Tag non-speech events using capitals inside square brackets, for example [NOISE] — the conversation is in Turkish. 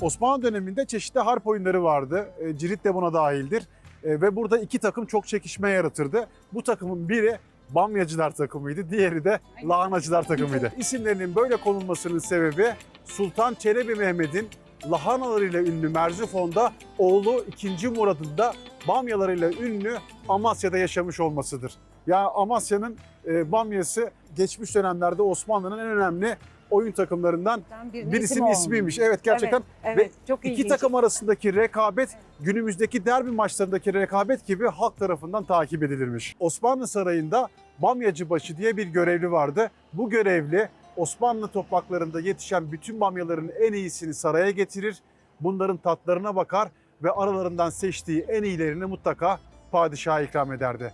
Osmanlı döneminde çeşitli harp oyunları vardı. E, Cirit de buna dahildir. E, ve burada iki takım çok çekişme yaratırdı. Bu takımın biri Bamyacılar takımıydı, diğeri de Lahanacılar [LAUGHS] takımıydı. İsimlerinin böyle konulmasının sebebi Sultan Çelebi Mehmet'in lahanalarıyla ünlü Merzifon'da oğlu 2. Murad'ın da bamyalarıyla ünlü Amasya'da yaşamış olmasıdır. Ya Amasya'nın e, bamyası geçmiş dönemlerde Osmanlı'nın en önemli oyun takımlarından birisinin ismi ismiymiş. Evet gerçekten Evet, evet, çok İki ilginç. takım arasındaki rekabet günümüzdeki derbi maçlarındaki rekabet gibi halk tarafından takip edilirmiş. Osmanlı Sarayı'nda Bamyacıbaşı diye bir görevli vardı. Bu görevli Osmanlı topraklarında yetişen bütün bamyaların en iyisini saraya getirir. Bunların tatlarına bakar ve aralarından seçtiği en iyilerini mutlaka padişaha ikram ederdi.